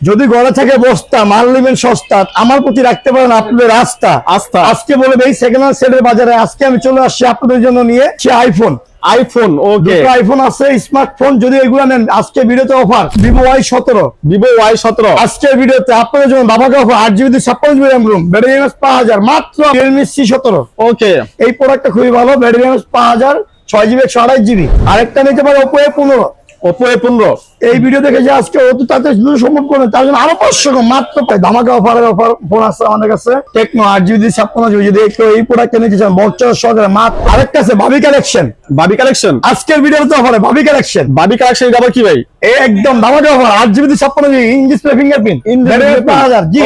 যদি ঘরে থেকে বস্তা মাল নেবেন সস্তা আমার প্রতি রাখতে পারেন আপনাদের রাস্তা আস্থা। আজকে বলে এই সেকেন্ড হ্যান্ড সেটের বাজারে আজকে আমি চলে আসছি আপনাদের জন্য নিয়ে সে আইফোন আইফোন ওকে আইফোন আছে স্মার্টফোন যদি এগুলো নেন আজকে ভিডিওতে অফার ভিভো ওয়াই সতেরো। ভিভো ওয়াই সতেরো। আজকের ভিডিওতে আপনাদের জন্য বাবাকে অফার আট জিবি ছাপ্পান্ন GB RAM ROM battery MS পাঁচ হাজার মাত্র রিয়েলমি সি সতেরো। ওকে এই প্রোডাক্টটা খুবই ভালো ব্যাটারি এমএস পাঁচ হাজার ছয় জিবি একশো আড়াই জিবি আরেকটা নিতে পারে ওপো এ পনেরো। ওপো এ পনেরো। এই ভিডিও দেখে যে আজকে অত তাতে দ্রুত সম্ভব তার জন্য আরও পাঁচশো মাত্র ধামাকা অফার ফোন আছে আমাদের কাছে। টেকনো আট জিবি ছাপ্পান্ন যদি একটু এই প্রোডাক্ট নিতে চান বক্সর সহকারে। মাত্র আরেকটা আছে ভাবি কালেকশন বাবি কালেকশন আজকের ভিডিওতে অফারে ভাবি কালেকশন বাবি কালেকশন এটা আবার কি ভাই? একদম ধামাকা অফার আট জিবি ছাপ্পান্ন জিবি ইন ফিঙ্গারপ্রিন্ট পাঁচ হাজার জি.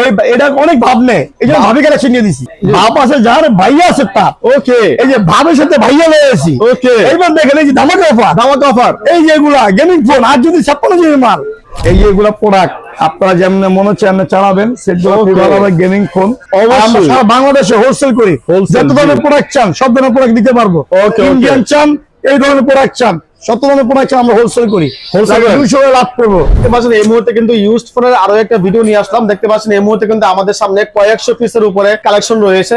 এই এটা অনেক ভাব নেই এই জন্য ভাবি কালেকশন নিয়ে দিছি। ভাব আছে যার ভাইয়া আছে তার। ওকে। এই যে ভাবের সাথে ভাইয়া লয়ে আছি এইবার দেখেন এই যে ধামাকা অফার ধামাকা অফার এই যে গেমিং ফোন আর যদি ছাপ্পান্ন জিবি মাল। এই যে এগুলা প্রোডাক্ট আপনারা যেমন মনে হচ্ছে আপনি চালাবেন সেগুলো গেমিং ফোন সারা বাংলাদেশে হোলসেল করি। যত ধরনের প্রোডাক্ট চান সব ধরনের প্রোডাক্ট দিতে পারব. ইন্ডিয়ান চান এই ধরনের প্রোডাক্ট চান। সব ধরনের প্রোডাক্ট আমরা হোলসেল করি। দুশো লাভ করব। দেখতে পাচ্ছেন এই মুহূর্তে কিন্তু ইউজড ফোনের আরও একটা ভিডিও নিয়ে আসলাম। দেখতে পাচ্ছেন এই মুহূর্তে কিন্তু আমাদের সামনে কয়েকশো পিসের উপরে কালেকশন রয়েছে।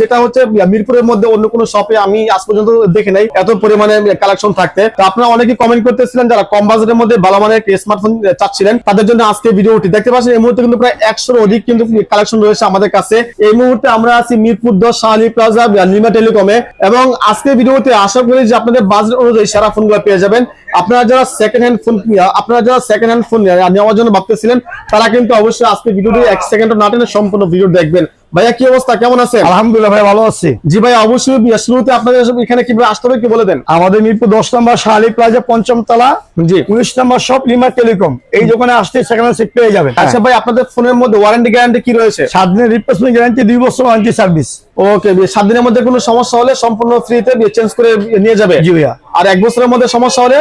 যেটা হচ্ছে মিরপুরের মধ্যে অন্য কোনো শপে আমি আজ পর্যন্ত দেখি নাই এত পরিমাণে কালেকশন থাকতে। তো আপনারা অনেকে কমেন্ট করতেছিলেন যারা কম বাজারের মধ্যে ভালো মানের স্মার্টফোন চাচ্ছিলেন তাদের জন্য আজকে ভিডিওটি দেখতে পাচ্ছেন এই মুহূর্তে কিন্তু প্রায় একশোর অধিক কিন্তু কালেকশন রয়েছে আমাদের কাছে। এই মুহূর্তে আমরা আছি মিরপুর দশ শাহালি প্লাজা লিমা টেলিকমে। এবং আজকের ভিডিওতে আশা করি যে আপনাদের বাজার অনুযায়ী সারা ফোনগুলো পেয়ে যাবেন। আপনারা যারা সেকেন্ড হ্যান্ড ফোন আপনারা যারা সেকেন্ড হ্যান্ড ফোন নেওয়ার জন্য ভাবতেছিলেন তারা কিন্তু অবশ্যই আজকে ভিডিওটি এক সেকেন্ড না টেনে সম্পূর্ণ ভিডিও দেখবেন। ভাইয়া কি অবস্থা? কেমন আছে আলহামদুলিল্লাহ ভাই ভালো আছি। জি ভাই অবশ্যই শুরুতে আপনাদের এখানে কীভাবে আসতে হবে কি বলে দেন? আমাদের মিরপুর দশ নম্বর শাহালি প্লাজা পঞ্চম তলা জি। উনিশ নম্বর শপ লিমা টেলিকম। এই দোকানে আসতে সেখানে সিট পেয়ে যাবেন। আচ্ছা ভাই আপনাদের ফোনের মধ্যে ওয়ারেন্টি গ্যারান্টি কি রয়েছে? সাত দিনের রিপ্লেসমেন্ট গ্যারান্টি দুই বছর ওয়ারেন্টি সার্ভিস ওকে সাত দিনের মধ্যে কোনো সমস্যা হলে সম্পূর্ণ ফ্রিতে চেঞ্জ করে নিয়ে যাবে? জি ভাইয়া। আর এক বছরের মধ্যে সমস্যা হলে?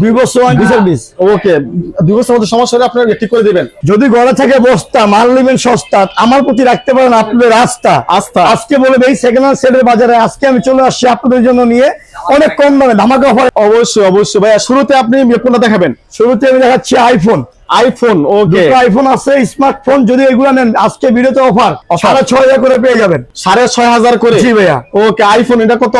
দুই বছর ওয়ারেন্টি সার্ভিস ওকে দুই বছর মধ্যে সমস্যা হলে আপনারা ঠিক করে দিবেন। যদি ঘরে থেকে বস্তা মাল নেবেন সস্তা আমার প্রতি রাখতে পারেন আপনাদের আস্থা। আস্থা। আজকে বলে এই সেকেন্ড হ্যান্ড সেটের বাজারে আজকে আমি চলে আসছি আপনাদের জন্য নিয়ে অনেক কম দামে ধামাকা অফার অবশ্যই অবশ্যই। ভাইয়া শুরুতে আপনি কোনটা দেখাবেন। শুরুতে আমি দেখাচ্ছি আইফোন আইফোন ওকে আইফোন আছে স্মার্টফোন যদি এগুলো নেন আজকে ভিডিওতে অফার সাড়ে ছয় হাজার করে পেয়ে যাবেন। সাড়ে ছয় হাজার করে? জি ভাইয়া। ওকে আইফোন এটা কত?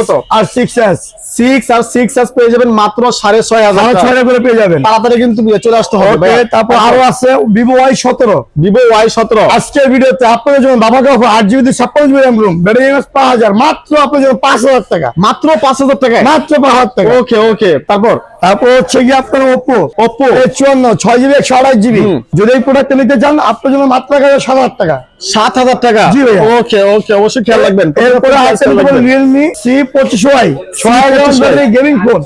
কত? আর সিক্স এস সিক্স আর সিক্স এস পেয়ে যাবেন মাত্র সাড়ে ছয় হাজার ছয় হাজার করে পেয়ে যাবেন। তাড়াতাড়ি কিন্তু চলে আসতে হবে তারপর আরও আছে ভিভো ওয়াই সতেরো। ভিভো ওয়াই সতেরো। আজকের ভিডিওতে আপনাদের জন্য বাবাকে অফার আট জিবি ছাপ্পান্ন GB RAM ROM battery MS পাঁচ হাজার মাত্র আপনাদের জন্য পাঁচ হাজার টাকা। মাত্র পাঁচ হাজার টাকায়? মাত্র পাঁচ হাজার টাকা। ওকে ওকে তারপর? তারপর হচ্ছে কি আপনার ওপো Oppo। চুয়ান্ন ছয় জিবি একশো আড়াই জিবি। যদি এই প্রোডাক্ট নিতে চান আপনার জন্য মাত্র সাত হাজার টাকা। সাত হাজার টাকা? জি ভাইয়া। ওকে ওকে অবশ্যই খেয়াল রাখবেন। এরপরে আছে রিয়েলমি সি পঁচিশ ওয়াই ছয় হাজার গেমিং ফোন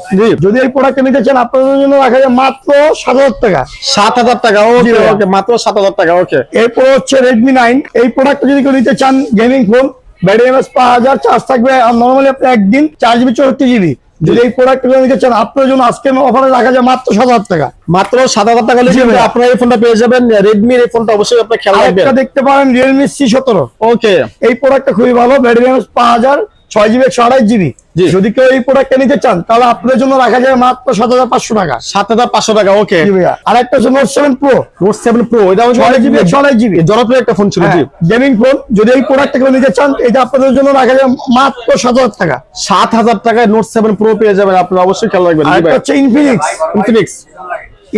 যদি এই প্রোডাক্ট নিতে চান আপনাদের জন্য রাখা যায় মাত্র সাত হাজার টাকা। সাত হাজার টাকা ওকে ওকে মাত্র সাত হাজার টাকা ওকে। এরপর হচ্ছে রেডমি নাইন এই প্রোডাক্ট যদি কেউ নিতে চান গেমিং ফোন ব্যাটারি এমএস পাঁচ হাজার চার্জ থাকবে নর্মালি আপনি একদিন চার জিবি চৌষট্টি জিবি। যদি এই নিতে চান আপনার জন্য আজকে অফারে রাখা যায় মাত্র সাত হাজার টাকা। মাত্র সাত হাজার টাকা আপনার আপনারা এই ফোনটা পেয়ে যাবেন রেডমির এই ফোনটা অবশ্যই আপনার খেয়াল রাখবেন। দেখতে পারেন রিয়েলমি সি সতেরো। ওকে এই প্রোডাক্টটা খুবই ভালো ব্যাটারি পাঁচ হাজার। ছয় জিবি একশো আড়াই জিবি। যদি কেউ এই প্রোডাক্টটা নিতে চান তাহলে আপনাদের জন্য রাখা যায় মাত্র সাত হাজার পাঁচশো টাকা। সাত হাজার পাঁচশো টাকা ওকে। ভাইয়া। আরেকটা হচ্ছে note seven pro note seven pro এটা হচ্ছে ছয় জিবি একশো আড়াই জিবি জনপ্রিয় একটা ফোন ছিল গেমিং ফোন যদি এই প্রোডাক্টটা কেউ নিতে চান এটা আপনাদের জন্য রাখা যায় মাত্র সাত হাজার টাকা। সাত হাজার টাকায় নোট সেভেন প্রো পেয়ে যাবেন আপনারা অবশ্যই খেয়াল রাখবেন হচ্ছে ইনফিনিক্স ইনফিনিক্স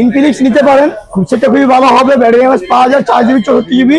ইনফিনিক্স নিতে পারেন সেটা খুবই ভালো হবে ব্যাটারি পাওয়া যায় চার জিবি চৌষট্টি জিবি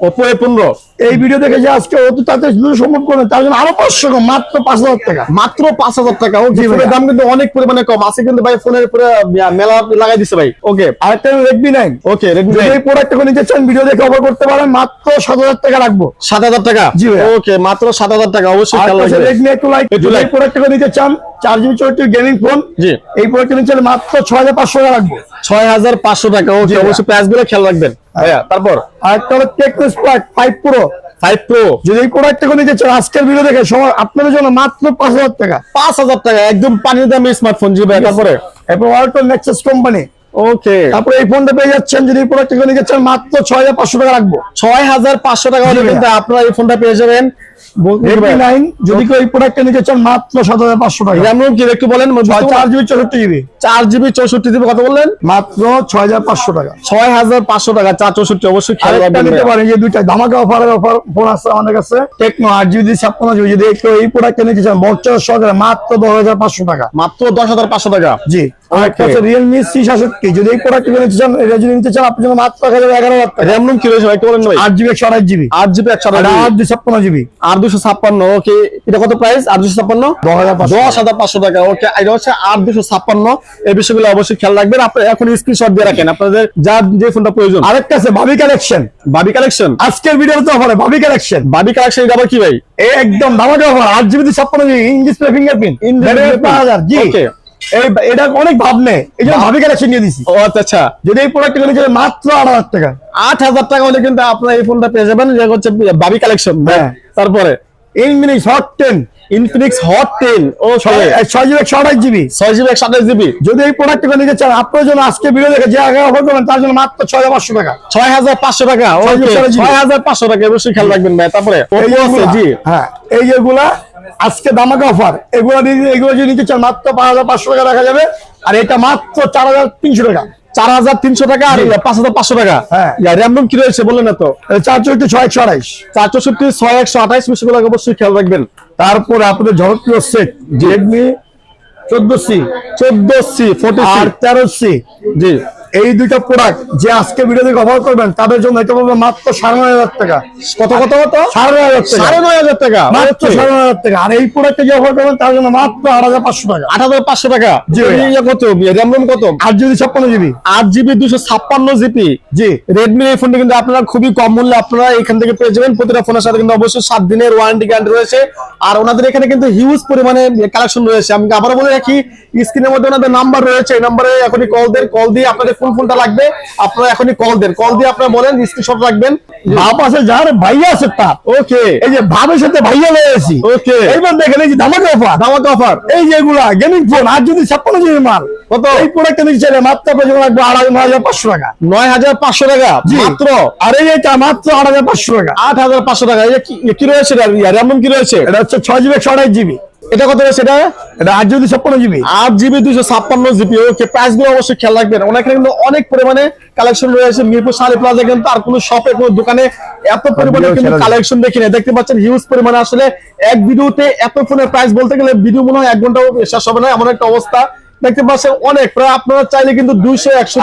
অপো পনেরো। এই ভিডিও দেখে কিন্তু সাত হাজার টাকা ওকে মাত্র সাত হাজার টাকা অবশ্যই প্রোডাক্ট নিতে চান চার গেমিং ফোন এই প্রোডাক্ট মাত্র ছয় হাজার পাঁচশো টাকা রাখব। ছয় হাজার পাঁচশো টাকা অবশ্যই গুলো খেয়াল রাখবেন। ভাইয়া তারপর? আরেকটা হলো ফাইভ প্রো ফাইভ প্রো যদি এই প্রোডাক্টটা নিতে চান আজকের ভিডিও দেখে আপনাদের জন্য মাত্র পাঁচ হাজার টাকা। পাঁচ হাজার টাকা একদম পানির দামি স্মার্টফোন জি ভাই তারপরে? এরপর নেক্সাস কোম্পানি ওকে। তারপরে এই ফোনটা পেয়ে যাচ্ছেন যদি এই প্রোডাক্ট নিতে চান মাত্র ছয় হাজার পাঁচশো টাকা রাখব। ছয় হাজার পাঁচশো টাকা হলে কিন্তু আপনারা এই ফোনটা পেয়ে যাবেন। রেডমি যদি কেউ এই প্রোডাক্টটা নিতে চান মাত্র সাত হাজার পাঁচশো টাকা। র্যাম রোম কি একটু বলেন চার জিবি চৌষট্টি জিবি। চার জিবি চৌষট্টি জিবি কত বললেন? মাত্র ছয় হাজার পাঁচশো টাকা। ছয় হাজার পাঁচশো টাকা চার চৌষট্টি অবশ্যই খেয়াল নিতে পারেন যে দুইটা ধামাকা অফারের অফার ফোন আছে আমাদের কাছে। টেকনো আট জিবি ছাপ্পান্ন জিবি। যদি কেউ এই প্রোডাক্টটা নিতে চান মাত্র দশ হাজার পাঁচশো টাকা। মাত্র দশ হাজার পাঁচশো টাকা। জি। সাতষট্টি যদি এই প্রোডাক্ট নিতে চান এটা যদি নিতে চান আপনার জন্য মাত্র এক হাজার এগারো হাজার টাকা। র্যাম কি রয়েছে একটু বলেন ভাই? আট জিবি একশো আঠাশ জিবি আট জিবি একশো আট দুই ছাপ্পান্ন জিবি আর দুশো ছাপ্পান্ন ওকে এটা কত প্রাইস আর দুশো ছাপ্পান্ন? দশ হাজার পাঁচশো দশ হাজার পাঁচশো টাকা ওকে এটা হচ্ছে আট দুশো ছাপ্পান্ন। এই বিষয়গুলো অবশ্যই খেয়াল রাখবেন। আপনি এখন স্ক্রিনশট দিয়ে রাখেন আপনাদের যা যে ফোনটা প্রয়োজন। আরেকটা আছে কালেকশন বাবি কালেকশন আজকের ভিডিওতে অফারে বাবি কালেকশন বাবি কালেকশন এটা আবার কি ভাই? একদম ধামাকা অফার আট জিবি ছাপ্পান্ন GB in display fingerprint In পাঁচ হাজার জি। Okay. এই এটা অনেক ভাব নেই এই জন্য ভাবি কালেকশন নিয়ে দিছি। ও আচ্ছা আচ্ছা। যদি এই প্রোডাক্ট চান মাত্র আট হাজার টাকা। আট হাজার টাকা হলে কিন্তু আপনার এই ফোনটা পেয়ে যাবেন হচ্ছে বাবি কালেকশন হ্যাঁ। তারপরে। Infinix hot ten Infinix hot ten ও ছয় জিবি একশো আঠাশ জিবি। ছয় জিবি একশো আঠাশ জিবি। যদি এই প্রোডাক্ট নিতে চান আপনার জন্য আজকে ভিডিও দেখে যে আগে অফার করবেন তার জন্য মাত্র ছয় হাজার পাঁচশো টাকা। ছয় হাজার পাঁচশো টাকা ছয় হাজার পাঁচশো টাকা। অবশ্যই খেয়াল রাখবেন ভাই। তারপরে জি। হ্যাঁ এই যেগুলা আজকে দামাকা অফার এগুলো এগুলো যদি নিতে চান মাত্র পাঁচ হাজার পাঁচশো টাকা রাখা যাবে। আর এটা মাত্র চার হাজার তিনশো টাকা। চার হাজার তিনশো টাকা আর পাঁচ হাজার পাঁচশো টাকা। হ্যাঁ। র্যাম রোম কি রয়েছে বললেন না তো? চার চৌষট্টি ছয় একশো আঠাইশ চার চৌষট্টি ছয় একশো আঠাইশ বিষয়গুলো অবশ্যই খেয়াল রাখবেন। তারপরে আপনাদের জনপ্রিয় সেট রেডমি চোদ্দ সি চোদ্দ সি ফোর্টি আর তেরো সি জি। এই দুইটা প্রোডাক্ট যে আজকে ভিডিও দেখে অফার করবেন তাদের জন্য এটা বলব মাত্র সাড়ে নয় হাজার টাকা। কত কত কত? সাড়ে নয় হাজার টাকা। সাড়ে নয় হাজার টাকা? মাত্র সাড়ে নয় হাজার টাকা। আর এই প্রোডাক্টে যে অফার করবেন তার জন্য মাত্র আট হাজার পাঁচশো টাকা। আট হাজার পাঁচশো টাকা? কত? র্যাম রোম কত? আর যদি ছাপ্পান্ন জিবি। আট জিবি দুশো ছাপ্পান্ন জিবি। জি। রেডমি এই ফোনটি কিন্তু আপনারা খুবই কম মূল্যে আপনারা এখান থেকে পেয়ে যাবেন। প্রতিটা ফোনের সাথে কিন্তু অবশ্যই সাত দিনের ওয়ারেন্টি গ্যারান্টি রয়েছে। আর ওনাদের এখানে কিন্তু হিউজ পরিমাণে কালেকশন রয়েছে। আমি আবারও বলে রাখি স্ক্রিনের মধ্যে ওনাদের নাম্বার রয়েছে। এই নাম্বারে এখনই কল দেন। কল দিয়ে আপনাদের কোন ফোনটা লাগবে আপনারা এখনই কল দেন। কল দিয়ে আপনারা বলেন স্ক্রিনশট রাখবেন। ভাব আছে যার ভাইয়া আছে তার। ওকে এই যে ভাবের সাথে ভাইয়া লয়েছি ওকে এইবার দেখেন এই যে ধামাকা অফার ধামাকা অফার এই যেগুলা গেমিং ফোন আর যদি ছাপ্পান্ন জিবি মাল কত? এই প্রোডাক্টটা চাইলে মাত্র আপনার লাগবে আড়াই নয় হাজার পাঁচশো টাকা। নয় হাজার পাঁচশো টাকা। মাত্র? আর এই এটা মাত্র আট হাজার পাঁচশো টাকা। আট হাজার পাঁচশো টাকা। এই যে কি- রয়েছে র্যাম কি রয়েছে? এটা হচ্ছে ছয় জিবি একশো আঠাশ জিবি। এটা কত সেটা? এটা আট যদি ছাপ্পান্ন জিবি। আট জিবি দুশো ছাপ্পান্ন জিবি ওকে প্রাইসগুলো অবশ্যই খেয়াল রাখবেন। ওনাকে কিন্তু অনেক পরিমাণে কালেকশন রয়েছে। মিরপুর সালি প্লাজা কিন্তু আর কোনো শপে কোনো দোকানে এত পরিমাণে কিন্তু কালেকশন দেখি না দেখতে পাচ্ছেন হিউজ পরিমাণে আসলে এক ভিডিওতে এত ফোনের প্রাইস বলতে গেলে ভিডিও মনে হয় এক ঘন্টাও শেষ হবে না। এমন একটা অবস্থা। দেখতে পাচ্ছেন অনেক প্রায় আপনারা চাইলে কিন্তু দুইশো একশো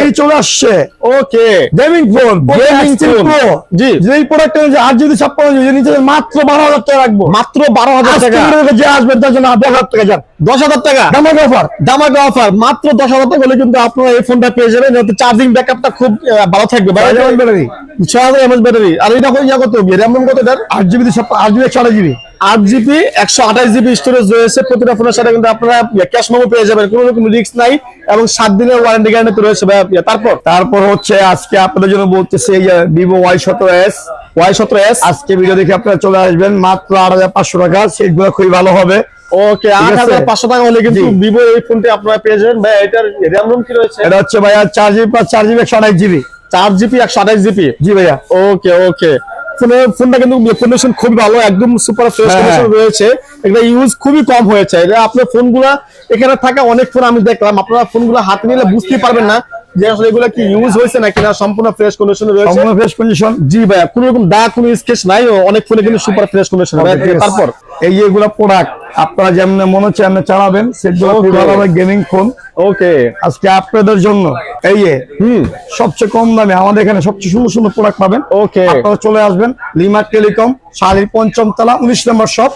এই চলে আসছে। Okay gaming phone. জি। প্রোডাক্ট আট যদি ছাপ্পান্ন জিবি নিচে মাত্র বারো হাজার টাকা রাখব। মাত্র বারো হাজার টাকা। যে আসবে তার জন্য দশ হাজার টাকা যান। দশ হাজার টাকা। ধামাকা অফার দামাকা অফার মাত্র দশ হাজার টাকা হলে কিন্তু আপনারা এই ফোনটা পেয়ে যাবেন। যাতে চার্জিং ব্যাকআপটা খুব ভালো থাকবে। ব্যাটারি ছয় হাজার এমএচ ব্যাটারি আর এটা ইয়া কত র্যাম কত আট জিবি আট জিবি একশো আঠাশ জিবি আট জিবি একশো আঠাশ জিবি স্টোরেজ রয়েছে। প্রতিটা ফোনের সাথে কিন্তু আপনারা ক্যাশ মেমো পেয়ে যাবেন কোনো রকম রিস্ক নাই এবং সাত দিনের ওয়ারেন্টি গ্যারান্টি রয়েছে ভাই তারপর? তারপর হচ্ছে আজকে আপনাদের জন্য বলতেছে এই যে ভিভো ওয়াই সতেরো এস ওয়াই সতেরো এস আজকে ভিডিও দেখে আপনারা চলে আসবেন মাত্র আট হাজার পাঁচশো টাকা। সেটগুলো খুবই ভালো হবে। ওকে আট হাজার পাঁচশো টাকা হলে কিন্তু ভিভো এই ফোনটি আপনারা পেয়ে যাবেন। ভাই এটার র্যাম রোম কি রয়েছে? এটা হচ্ছে ভাইয়া চার জিবি চার জিবি একশো আঠাশ জিবি চার জিবি একশো আঠাশ জিবি জি ভাইয়া। ওকে ওকে। ফোনের ফোনটা কিন্তু কন্ডিশন খুবই ভালো একদম সুপার ফ্রেশ কন্ডিশন। রয়েছে। এটা ইউজ খুবই কম হয়েছে। এটা আপনার ফোনগুলা এখানে থাকা অনেক ফোন আমি দেখলাম। আপনারা ফোনগুলো হাতে নিলে বুঝতেই পারবেন না যে আসলে এগুলো কি ইউজ হয়েছে নাকি না সম্পূর্ণ ফ্রেশ কন্ডিশন রয়েছে। সম্পূর্ণ ফ্রেশ কন্ডিশন জি ভাইয়া কোনো রকম দাগ কোনো স্কেচ নাই অনেক ফোনে কিন্তু সুপার ফ্রেশ কন্ডিশন তারপর? এই যে এগুলো প্রোডাক্ট আপনারা যেমন মনে হচ্ছে এমনি চালাবেন সেগুলো গেমিং ফোন ওকে আজকে আপনাদের জন্য এই হুম। সবচেয়ে কম দামে আমাদের এখানে সবচেয়ে সুন্দর সুন্দর প্রোডাক্ট পাবেন। ওকে আপনারা চলে আসবেন লিমা টেলিকম শাড়ির পঞ্চম তলা উনিশ নম্বর শপ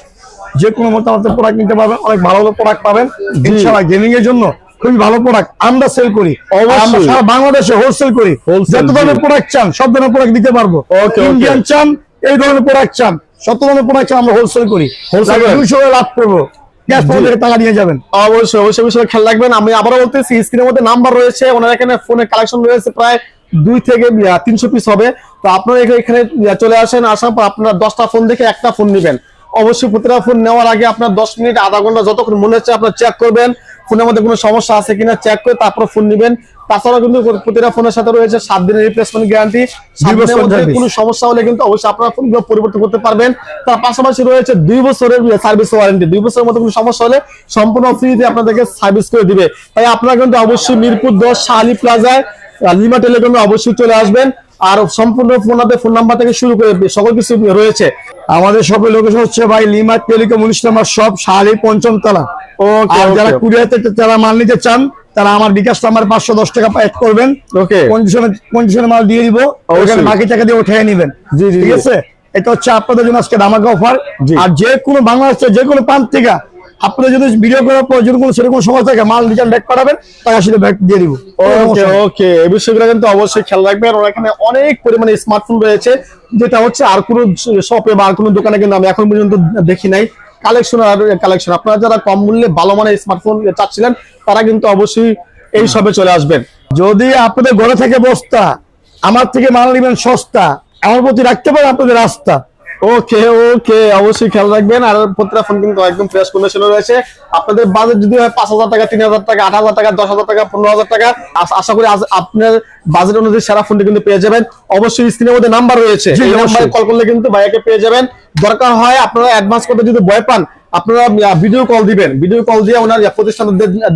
যে কোনো মতো আমাদের প্রোডাক্ট নিতে পারবেন অনেক ভালো ভালো প্রোডাক্ট পাবেন। ইনশাআল্লাহ গেমিং এর জন্য খুবই ভালো প্রোডাক্ট আমরা সেল করি। আমরা সারা বাংলাদেশে হোলসেল করি। যত ধরনের প্রোডাক্ট চান সব ধরনের প্রোডাক্ট দিতে পারব. ইন্ডিয়ান চান এই ধরনের প্রোডাক্ট চান সব ধরনের প্রোডাক্ট আমরা হোলসেল করি? দুশো লাভ করব। ক্যাশ টাকা নিয়ে যাবেন। অবশ্যই অবশ্যই বিষয়ে খেয়াল রাখবেন। আমি আবারও বলতেছি স্ক্রিনের মধ্যে নাম্বার রয়েছে ওনার এখানে ফোনের কালেকশন রয়েছে প্রায় দুই থেকে তিনশো পিস হবে। তো আপনারা এখানে- এখানে চলে আসেন আসার পর আপনারা দশটা ফোন দেখে একটা ফোন নেবেন। অবশ্যই প্রতিটা ফোন নেওয়ার আগে আপনার দশ মিনিট আধা ঘণ্টা যতক্ষণ মনে হচ্ছে আপনার চেক করবেন। ফোনের মধ্যে কোনো সমস্যা আছে কিনা চেক করে তারপর ফোন নেবেন। তাছাড়াও কিন্তু প্রতিটা ফোনের সাথে রয়েছে সাত দিনের রিপ্লেসমেন্ট গ্যারান্টি। কোনো সমস্যা হলে কিন্তু অবশ্যই আপনারা ফোনগুলো পরিবর্তন করতে পারবেন। তার পাশাপাশি রয়েছে দুই বছরের সার্ভিস ওয়ারেন্টি দুই বছরের মধ্যে কোনো সমস্যা হলে সম্পূর্ণ ফ্রিতে আপনাদেরকে সার্ভিস করে দিবে। তাই আপনারা কিন্তু অবশ্যই মিরপুর দশ শাহালি প্লাজায় লিমা টেলিকমে অবশ্যই চলে আসবেন। আর সম্পূর্ণ ফোন ফোন নাম্বার থেকে শুরু করে সকল কিছু রয়েছে। আমাদের শপের লোকেশন হচ্ছে ভাই লিমা টেলিকম উনিশ নম্বর শপ শাহালি পঞ্চম তলা যারা কুরিয়াতে যারা মাল নিতে চান তারা আমার বিকাশ নাম্বার পাঁচশো দশ টাকা অ্যাড করবেন। কন্ডিশনে কন্ডিশনে মাল দিয়ে দিব। ওখানে বাকি টাকা দিয়ে উঠে নেবেন। ঠিক আছে? এটা হচ্ছে আপনাদের জন্য আজকে ধামাকা অফার আর যে কোনো বাংলাদেশের যে কোনো প্রান্ত থেকে আপনারা যদি ভিডিও করার পর যদি কোনো সেরকম সময় থাকে মাল রিটার্ন ব্যাক করাবেন টাকা সেটা ব্যাক দিয়ে দিব। ওকে ওকে এই বিষয়গুলো কিন্তু অবশ্যই খেয়াল রাখবেন। ওর এখানে অনেক পরিমাণে স্মার্টফোন রয়েছে। যেটা হচ্ছে আর কোনো শপে বা আর কোনো দোকানে কিন্তু আমি এখন পর্যন্ত দেখি নাই। কালেকশন কালেকশন আপনারা যারা কম মূল্যে ভালো মানের স্মার্টফোন চাচ্ছিলেন, তারা কিন্তু অবশ্যই এই সবে চলে আসবেন। যদি আপনাদের ঘরে থেকে বস্তা, আমার থেকে মাল নিবেন সস্তা, আমার প্রতি রাখতে পারেন আপনাদের রাস্তা। ওকে ওকে অবশ্যই খেয়াল রাখবেন। আর প্রত্যেকটা ফোন কিন্তু একদম ফ্রেশ কন্ডিশনে রয়েছে। আপনাদের বাজেট যদি হয় পাঁচ হাজার টাকা তিন হাজার টাকা আট হাজার টাকা দশ হাজার টাকা পনেরো হাজার টাকা আশা করি আপনার বাজেট অনুযায়ী সেরা ফোনটি কিন্তু পেয়ে যাবেন। অবশ্যই স্ক্রিনের মধ্যে নাম্বার রয়েছে। এই নাম্বারে কল করলে কিন্তু ভাইয়াকে পেয়ে যাবেন। দরকার হয় আপনারা অ্যাডভান্স করতে যদি ভয় পান আপনারা ভিডিও কল দিবেন। ভিডিও কল দিয়ে ওনার প্রতিষ্ঠান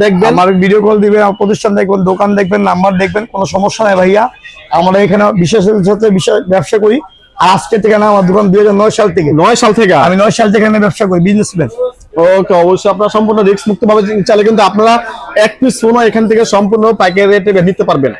দেখবেন। আমার ভিডিও কল দিবেন প্রতিষ্ঠান দেখবেন দোকান দেখবেন নাম্বার দেখবেন কোনো সমস্যা নাই ভাইয়া। আমরা এখানে বিশেষ বিশেষ ব্যবসা করি। আর আজকে থেকে না আমার দোকান দুই হাজার নয় সাল থেকে। নয় সাল থেকে? আমি নয় সাল থেকে আমি ব্যবসা করি বিজনেসম্যান ওকে অবশ্যই আপনারা সম্পূর্ণ রিস্ক মুক্ত ভাবে চালে কিন্তু আপনারা এক পিস সোনা এখান থেকে সম্পূর্ণ পাইকারি রেটে নিতে পারবেন।